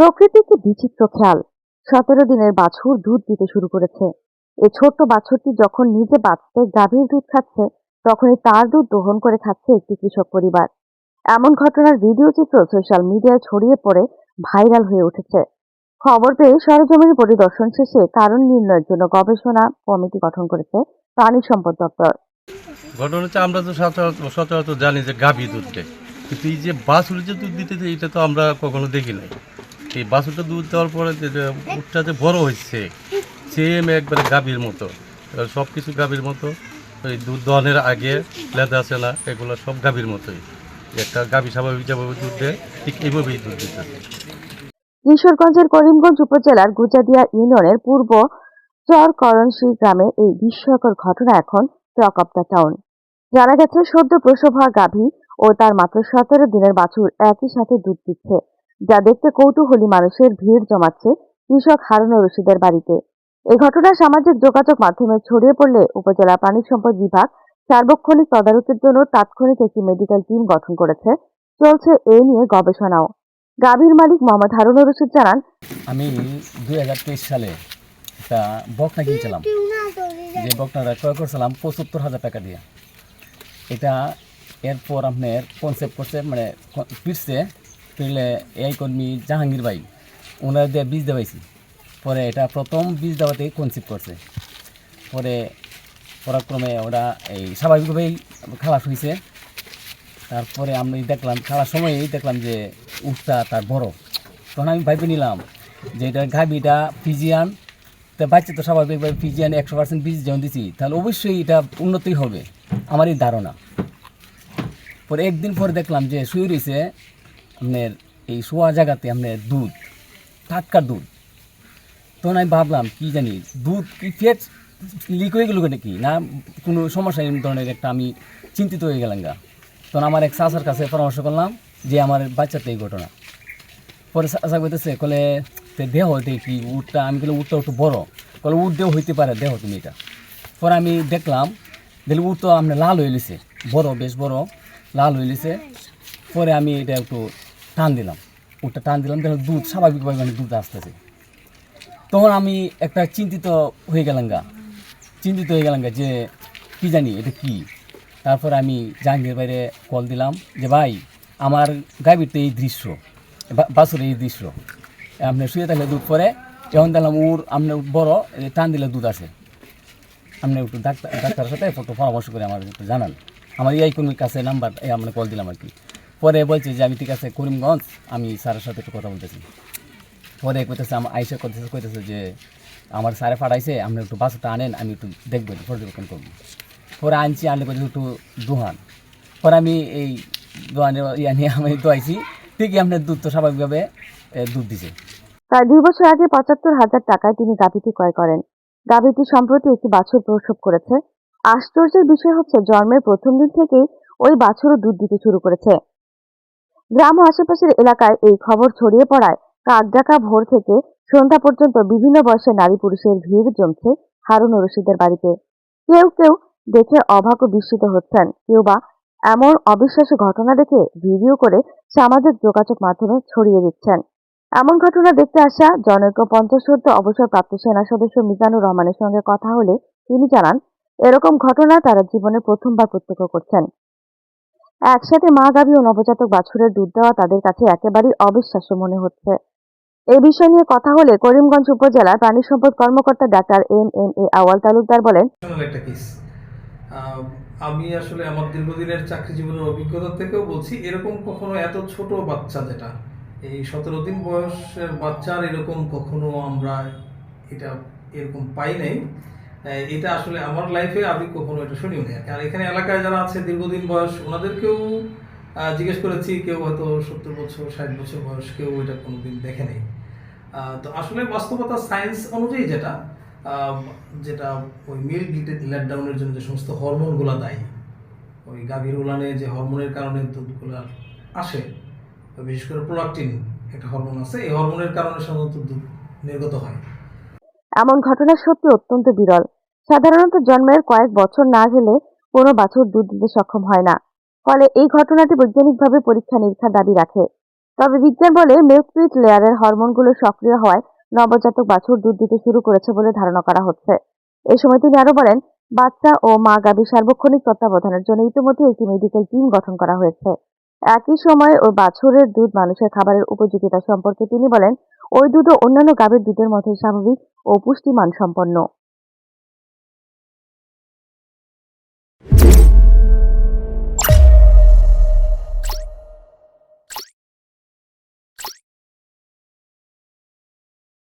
প্রকৃতি কি বিচিত্র খেয়াল। সতেরো দিনের বাছুর দুধ দিতে শুরু করেছে। এই ছোট্ট বাছুরটি যখন নিজে বাঁচতে গাভীর দুধ খাচ্ছে, তখনই তার দুধ দহন করে খাচ্ছে একটি কৃষক পরিবার। এমন ঘটনার ভিডিও চিত্র সোশ্যাল মিডিয়ায় ছড়িয়ে পড়ে ভাইরাল হয়ে উঠেছে। খবর পেয়ে সরেজমিনে পরিদর্শন শেষে কারণ নির্ণয়ের জন্য গবেষণা কমিটি গঠন করেছে প্রাণী সম্পদ দপ্তর। ঘটনা হচ্ছে, আমরা তো সচরাচর জানি যে গাভী দুধ দেয়। কিন্তু এই যে বাছুর যে দুধ দিতে এটা তো আমরা কখনো দেখি নাই। এই বাছুরটা দুধ দেওয়ার পরে যে যে যে বড় হয়েছে সেম একবারে গাভীর মতো। সব কিছু গাভীর মতো। ওই দুধ দহনের আগে লেদা আছে না এগুলো সব গাভীর মতোই। একটা গাভী স্বাভাবিক যেভাবে দুধ দেয়, ঠিক এইভাবেই দুধ দিতে কিশোরগঞ্জের করিমগঞ্জ উপজেলার গুজাদিয়া ইউনিয়নের পূর্ব চরকরণশী গ্রামে এই বিস্ময়কর ঘটনা এখন টক অব দ্য টাউন। জানা গেছে, সদ্য হওয়া গাভী ও তার মাত্র সতেরো দিনের বাছুর একই সাথে দুধ দিচ্ছে। যা দেখতে কৌতূহলী মানুষের ভিড় জমাচ্ছে কৃষক হারুন রশিদের বাড়িতে। এই ঘটনা সামাজিক যোগাযোগ মাধ্যমে ছড়িয়ে পড়লে উপজেলা প্রাণী সম্পদ বিভাগ সার্বক্ষণিক তদারকির জন্য তাৎক্ষণিক একটি মেডিকেল টিম গঠন করেছে। চলছে এ নিয়ে গবেষণাও। গাভীর মালিক মোহাম্মদ হারুন রশিদ জানান, আমি দুই হাজার তেইশ সালে একটা বকনা কিনছিলাম। যে বকনাটা ক্রয় করছিলাম পঁচাত্তর হাজার টাকা দিয়ে। এটা এরপর আপনার কনসেপ্ট করছে মানে পিটছে পিটলে এই কর্মী জাহাঙ্গীর ভাই ওনার দিয়ে বীজ দেওয়াইছি, পরে এটা প্রথম বীজ দেওয়াতেই কনসেপ্ট করছে। পরে পরাক্রমে ওরা এই স্বাভাবিকভাবেই খালাস হয়েছে তারপরে আমি দেখলাম খাওয়ার সময়ই দেখলাম যে উঠটা তার বড়। তখন আমি ভাইবে নিলাম যে এটা গাভিটা ফিজিয়ান। তা বাচ্চা তো স্বাভাবিকভাবে ফিজিয়ান একশো পার্সেন্ট বীজ যেমন দিছি, তাহলে অবশ্যই এটা উন্নতি হবে, আমারই ধারণা। পরে একদিন পরে দেখলাম যে শুয়ে রয়েছে আপনার এই শোয়া জায়গাতে আপনার দুধ, টাটকা দুধ। তখন আমি ভাবলাম, কি জানি, দুধ কি ফেট লিক হয়ে গেল নাকি? না, কোনো সমস্যা এই ধরনের একটা আমি চিন্তিত হয়ে গেলাম গা। তখন আমার এক চাষার কাছে পরামর্শ করলাম যে, আমার বাচ্চাতে এই ঘটনা। পরে চাষা কইতেছে কলে দেহ কি উটটা? আমি বলে উটটা একটু বড়। কলে উট দেহ হইতে পারে, দেহ তুমি এটা। পরে আমি দেখলাম দেখলে উট তো আপনার লাল হয়ে লিছে বড়, বেশ বড়, লাল হয়ে লিছে পরে আমি এটা একটু টান দিলাম। উটটা টান দিলাম দেখলাম দুধ, স্বাভাবিকভাবে মানে দুধ আসতেছে। তখন আমি একটা চিন্তিত হয়ে গেলাম গা। চিন্তিত হয়ে গেলাম গা যে কি জানি এটা কি? তারপর আমি জাহাঙ্গীর বাইরে কল দিলাম যে, ভাই, আমার গাভীর তো এই দৃশ্য, বা- বাছুর এই দৃশ্য। আপনি শুয়ে থাকলে দুধ পরে যখন দেখলাম উর আপনার বড় টান দিলে দুধ আছে আপনি একটু ডাক্তার, ডাক্তারের সাথে একটু পরামর্শ করে আমার একটু জানান। আমার এই কর্মীর কাছে নাম্বার আমরা কল দিলাম আর কি। পরে বলছে যে, আমি ঠিক আছে, করিমগঞ্জ, আমি স্যারের সাথে একটু কথা বলতেছি। পরে কইতেছে, আমার আইসে করতেছে কইতেছে যে, আমার স্যারে পাঠাইছে, আপনি একটু বাসটা আনেন, আমি একটু দেখব পর্যবেক্ষণ করব। পরে আনছি, আনলে করে একটু দোহান। পরে আমি এই দোহানের ইয়া নিয়ে আমি দোয়াইছি, ঠিকই আপনার দুধ তো স্বাভাবিকভাবে দুধ দিছে। প্রায় দুই বছর আগে পঁচাত্তর হাজার টাকায় তিনি গাভীটি ক্রয় করেন। গাভীটি সম্প্রতি একটি বাছুর প্রসব করেছে। আশ্চর্যের বিষয় হচ্ছে, জন্মের প্রথম দিন থেকেই ওই বাছুরও দুধ দিতে শুরু করেছে। গ্রাম ও আশেপাশের এলাকায় এই খবর ছড়িয়ে পড়ায় কাকডাকা ভোর থেকে সন্ধ্যা পর্যন্ত বিভিন্ন বয়সের নারী পুরুষের ভিড় জমছে হারুন রশিদের বাড়িতে। কেউ কেউ দেখে ও বিস্মিত হচ্ছেন। কেউ বা এমন অবিশ্বাস্য ঘটনা দেখে ভিডিও করে সামাজিক যোগাযোগ মাধ্যমে ছড়িয়ে দিচ্ছেন। এমন ঘটনা দেখতে আসা জনৈক পঞ্চাশ সদ্য অবসরপ্রাপ্ত সেনা সদস্য মিজানুর রহমানের সঙ্গে কথা হলে তিনি জানান, এরকম ঘটনা তারা জীবনে প্রথমবার প্রত্যক্ষ করছেন। একসাথে মা গাভী ও নবজাতক বাছুরের দুধ দেওয়া তাদের কাছে একেবারেই অবিশ্বাস্য মনে হচ্ছে। এ বিষয় নিয়ে কথা হলে করিমগঞ্জ উপজেলার প্রাণী সম্পদ কর্মকর্তা doctor M M A Awal Talukdar বলেন আমি আসলে আমার দীর্ঘদিনের চাকরি জীবনের অভিজ্ঞতা থেকেও বলছি, এরকম কখনো এত ছোট বাচ্চা যেটা, এই সতেরো দিন বয়সের বাচ্চার এরকম কখনো আমরা এটা এরকম পাই নাই। এটা আসলে আমার লাইফে আমি কখনো এটা শুনিও নি আর এখানে এলাকায় যারা আছে, দীর্ঘদিন বয়স, ওনাদেরকেও জিজ্ঞেস করেছি, কেউ হয়তো সত্তর বছর, ষাট বছর বয়স, কেউ এটা কোনোদিন দেখে নেই। তো আসলে বাস্তবতা সায়েন্স অনুযায়ী যেটা যেটা ওই মিল্ক লেট ডাউনের জন্য যে সমস্ত হরমোনগুলো দায়ী, ওই গাভীর উলানে যে হরমোনের কারণে দুধগুলো আসে, বিশেষ করে প্রোলাকটিন একটা হরমোন আছে, এই হরমোনের কারণে সাধারণত দুধ নির্গত হয়। এমন ঘটনা সত্যি অত্যন্ত বিরল। সাধারণত জন্মের কয়েক বছর না গেলে কোনো বাছুর দুধ দিতে সক্ষম হয় না। ফলে এই ঘটনাটি বৈজ্ঞানিকভাবে পরীক্ষা নিরীক্ষার দাবি রাখে। তবে বিজ্ঞান বলে মিল্কপিট লেয়ারের হরমোনগুলো সক্রিয় হওয়ায় নবজাতক বাছুর দুধ দিতে শুরু করেছে বলে ধারণা করা হচ্ছে। এ সময় তিনি আরও বলেন, বাচ্চা ও মা গাভী সার্বক্ষণিক তত্ত্বাবধানের জন্য ইতিমধ্যে একটি মেডিকেল টিম গঠন করা হয়েছে। একই সময় ওই বাছুরের দুধ মানুষের খাবারের উপযোগিতা সম্পর্কে তিনি বলেন, ওই দুধও অন্যান্য গাভীর দুধের মতোই স্বাভাবিক ও পুষ্টিমান সম্পন্ন